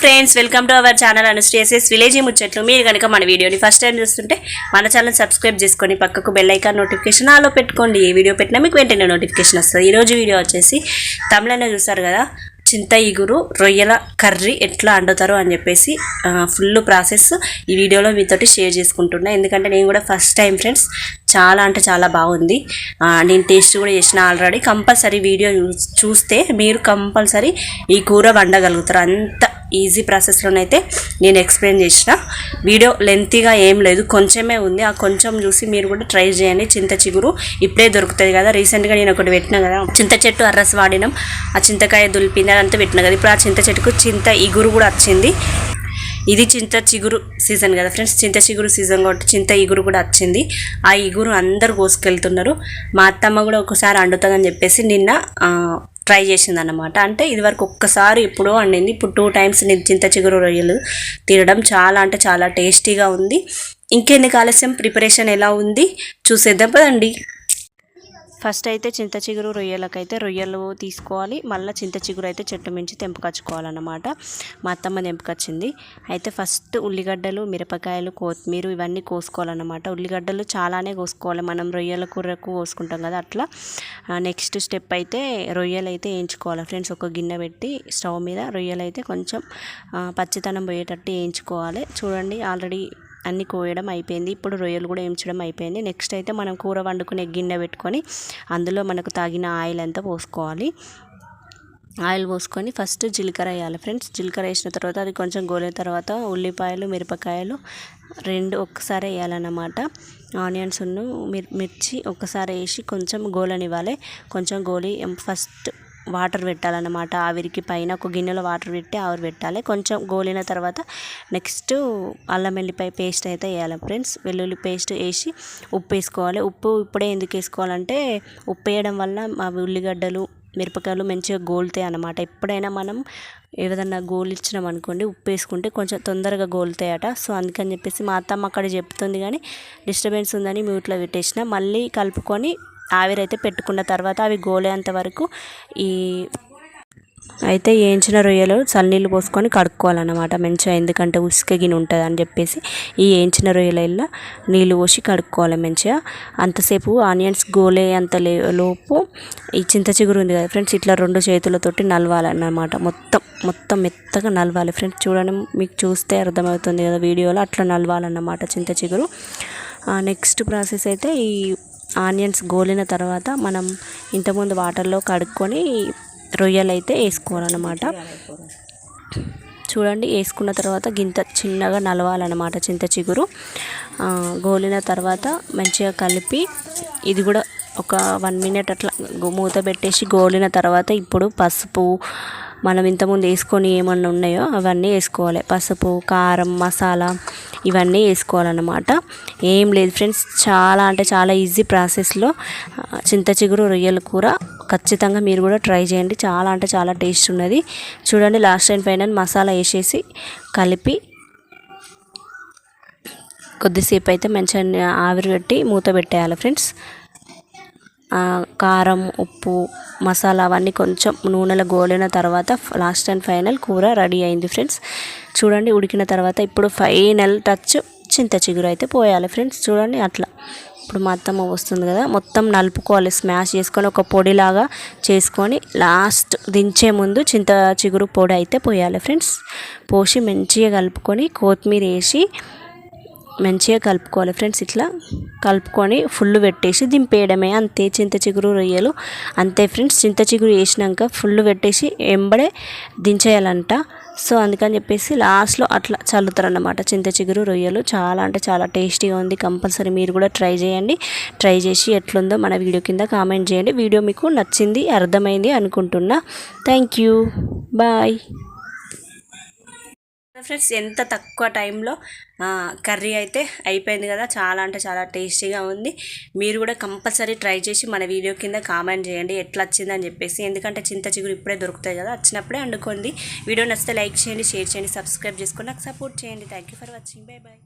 Friends welcome to our channel అనుశ్రీఎస్ఎస్ village ముచ్చట్లు. మీరు కనుక మన వీడియోని ఫస్ట్ టైం చూస్తుంటే మన ఛానల్ సబ్స్క్రైబ్ చేసుకొని పక్కకు బెల్ ఐకాన్ నోటిఫికేషన్ ఆలో పెట్టుకోండి. ఏ వీడియో పెట్టినా మీకు వెంటనే నోటిఫికేషన్ వస్తుంది. ఈరోజు వీడియో వచ్చేసి తమిళనే చూస్తారు కదా చింత ఇగురు రొయ్యల కర్రీ ఎట్లా వండుతారు అని చెప్పేసి ఫుల్ ప్రాసెస్ ఈ వీడియోలో మీతోటి షేర్ చేసుకుంటున్నా. ఎందుకంటే నేను కూడా ఫస్ట్ టైం ఫ్రెండ్స్ చాలా అంటే చాలా బాగుంది. నేను టేస్ట్ కూడా చేసిన ఆల్రెడీ కంపల్సరీ వీడియో చూస్తే మీరు కంపల్సరీ ఈ కూర వండగలుగుతారు. అంత ఈజీ ప్రాసెస్లోనైతే నేను ఎక్స్ప్లెయిన్ చేసిన. వీడియో లెంతీగా ఏం లేదు. కొంచెమే ఉంది. ఆ కొంచెం చూసి మీరు కూడా ట్రై చేయండి. చింత చిగురు ఇప్పుడే దొరుకుతుంది కదా. రీసెంట్గా నేను ఒకటి పెట్టిన కదా. చింత చెట్టు అర్రస్ వాడినాం. ఆ చింతకాయ దులిపింది అదంతా పెట్టిన కదా. ఇప్పుడు ఆ చింత చెట్టుకు చింత ఇగురు కూడా వచ్చింది. ఇది చింత చిగురు సీజన్ కదా ఫ్రెండ్స్. చింత చిగురు సీజన్ కాబట్టి చింత ఇగురు కూడా వచ్చింది. ఆ ఇగురు అందరు కోసుకెళ్తున్నారు. మా అత్తమ్మ కూడా ఒకసారి అండుతుందని చెప్పేసి నిన్న ట్రై చేసింది అనమాట అంటే ఇదివరకు ఒక్కసారి ఎప్పుడో వండింది. ఇప్పుడు టూ టైమ్స్ నేను చింత చిగురు రొయ్యలు తినడం చాలా అంటే చాలా టేస్టీగా ఉంది. ఇంకెందుకు ఆలస్యం ప్రిపరేషన్ ఎలా ఉంది? చూసేద్దాం పదండి. ఫస్ట్ అయితే చింత చిగురు రొయ్యలకైతే రొయ్యలు తీసుకోవాలి. మళ్ళీ చింత చిగురు అయితే చెట్టు మించి తెంపుకొచ్చుకోవాలన్నమాట. మా అత్తమ్మ తెంపుకొచ్చింది. అయితే ఫస్ట్ ఉల్లిగడ్డలు మిరపకాయలు కొత్తిమీర ఇవన్నీ కోసుకోవాలన్నమాట. ఉల్లిగడ్డలు చాలానే కోసుకోవాలి. మనం రొయ్యల కూరకు కోసుకుంటాం కదా అట్లా. నెక్స్ట్ స్టెప్ అయితే రొయ్యలు అయితే వేయించుకోవాలి. ఫ్రెండ్స్ ఒక గిన్నె పెట్టి స్టవ్ మీద రొయ్యలు అయితే కొంచెం పచ్చితనం పోయేటట్టు వేయించుకోవాలి. చూడండి ఆల్రెడీ అన్ని కోయడం అయిపోయింది. ఇప్పుడు రొయ్యలు కూడా వేయించడం అయిపోయింది. నెక్స్ట్ అయితే మనం కూర వండుకునే గిన్నె పెట్టుకొని అందులో మనకు తాగిన ఆయిల్ అంతా పోసుకోవాలి. ఆయిల్ పోసుకొని ఫస్ట్ జీలకర్ర వేయాలి ఫ్రెండ్స్ జీలకర్ర వేసిన తర్వాత అది కొంచెం గోలిన తర్వాత ఉల్లిపాయలు మిరపకాయలు రెండు ఒక్కసారి వేయాలన్నమాట. ఆనియన్స్ మిర్ మిర్చి ఒక్కసారి వేసి కొంచెం గోలనివ్వాలి. కొంచెం గోలి ఫస్ట్ వాటర్ పెట్టాలన్నమాట. ఆవిరికి పైన ఒక గిన్నెలో వాటర్ పెట్టి ఆవిరి పెట్టాలి. కొంచెం గోలిన తర్వాత నెక్స్ట్ అల్లం వెల్లిపాయ పేస్ట్ అయితే వేయాలి ఫ్రెండ్స్. వెల్లుల్లి పేస్ట్ వేసి ఉప్పు వేసుకోవాలి. ఉప్పు ఇప్పుడే ఎందుకు వేసుకోవాలంటే ఉప్పు వేయడం వల్ల మా ఉల్లిగడ్డలు మిరపకాయలు మంచిగా గోలుతాయి అన్నమాట. ఎప్పుడైనా మనం ఏదన్నా గోలిచ్చినాం అనుకోండి ఉప్పు వేసుకుంటే కొంచెం తొందరగా గోలుతాయట. సో అందుకని చెప్పేసి మా అత్తమ్మ అక్కడ చెప్తుంది కానీ డిస్టర్బెన్స్ ఉందని మ్యూట్లో పెట్టేసిన. మళ్ళీ కలుపుకొని ఆవిరైతే పెట్టుకున్న తర్వాత అవి గోలేంత వరకు ఈ అయితే వేయించిన రొయ్యలు చల్లనీళ్ళు పోసుకొని కడుక్కోవాలన్నమాట. మంచిగా ఎందుకంటే ఉసుక గిన్నె ఉంటుంది అని చెప్పేసి ఈ వేయించిన రొయ్యలల్లో నీళ్ళు పోసి కడుక్కోవాలి మంచిగా. అంతసేపు ఆనియన్స్ గోలే అంత లే లోపు ఈ చింత చిగురు ఉంది కదా ఫ్రెండ్స్ ఇట్లా రెండు చేతులతోటి నలవాలన్నమాట. మొత్తం మొత్తం మెత్తగా నలవాలి. ఫ్రెండ్స్ చూడండి మీకు చూస్తే అర్థమవుతుంది కదా వీడియోలో అట్లా నలవాలన్నమాట చింత చిగురు. నెక్స్ట్ ప్రాసెస్ అయితే ఈ ఆనియన్స్ గోలిన తర్వాత మనం ఇంతకుముందు వాటర్లో కడుక్కొని రొయ్యలు అయితే వేసుకోవాలన్నమాట. చూడండి వేసుకున్న తర్వాత గింత చిన్నగా నలవాలన్నమాట చింత చిగురు. గోలిన తర్వాత మంచిగా కలిపి ఇది కూడా ఒక వన్ మినిట్ అట్లా మూత పెట్టేసి గోలిన తర్వాత ఇప్పుడు పసుపు మనం ఇంతకుముందు వేసుకొని ఏమన్నా ఉన్నాయో అవన్నీ వేసుకోవాలి. పసుపు కారం మసాలా ఇవన్నీ వేసుకోవాలన్నమాట. ఏం లేదు ఫ్రెండ్స్ చాలా అంటే చాలా ఈజీ ప్రాసెస్లో చింత చిగురు రొయ్యల కూర ఖచ్చితంగా మీరు కూడా ట్రై చేయండి. చాలా అంటే చాలా టేస్ట్ ఉన్నది. చూడండి లాస్ట్ టైం పైన మసాలా వేసేసి కలిపి కొద్దిసేపు అయితే మంచిగా ఆవిరి పెట్టి మూత పెట్టేయాలి ఫ్రెండ్స్. కారం ఉప్పు మసాలా అవన్నీ కొంచెం నూనెలో గోలిన తర్వాత లాస్ట్ అండ్ ఫైనల్ కూర రెడీ అయింది ఫ్రెండ్స్. చూడండి ఉడికిన తర్వాత ఇప్పుడు ఫైనల్ టచ్ చింత చిగురు అయితే పోయాలి ఫ్రెండ్స్. చూడండి అట్లా. ఇప్పుడు మా అత్తమ్మ వస్తుంది కదా మొత్తం నలుపుకోవాలి స్మాష్ చేసుకొని ఒక పొడిలాగా చేసుకొని లాస్ట్ దించే ముందు చింత చిగురు పొడి అయితే పోయాలి ఫ్రెండ్స్. పోసి మంచిగా కలుపుకొని కొత్తిమీర వేసి మంచిగా కలుపుకోవాలి ఫ్రెండ్స్ ఇట్లా. కలుపుకొని ఫుల్ పెట్టేసి దింపేయడమే. అంతే చింత చిగురు రొయ్యలు. అంతే ఫ్రెండ్స్ చింత చిగురు వేసినాక ఫుల్ పెట్టేసి ఎంబడే దించేయాలంట. సో అందుకని చెప్పేసి లాస్ట్లో అట్లా చల్లుతారన్నమాట చింత చిగురు రొయ్యలు. చాలా అంటే చాలా టేస్టీగా ఉంది. కంపల్సరీ మీరు కూడా ట్రై చేయండి. ట్రై చేసి ఎట్లుందో మన వీడియో కింద కామెంట్ చేయండి. వీడియో మీకు నచ్చింది అర్థమైంది అనుకుంటున్నా. Thank you. బాయ్. ఫ్రెండ్స్ ఎంత తక్కువ టైంలో కర్రీ అయితే అయిపోయింది కదా. చాలా అంటే చాలా టేస్టీగా ఉంది. మీరు కూడా కంపల్సరీ ట్రై చేసి మన వీడియో కింద కామెంట్ చేయండి. ఎట్లా వచ్చిందని చెప్పేసి. ఎందుకంటే చింత చిగురు ఇప్పుడే దొరుకుతాయి కదా. వచ్చినప్పుడే వండుకోండి. వీడియో నచ్చితే లైక్ చేయండి షేర్ చేయండి సబ్స్క్రైబ్ చేసుకొని నాకు సపోర్ట్ చేయండి. Thank you for watching bye bye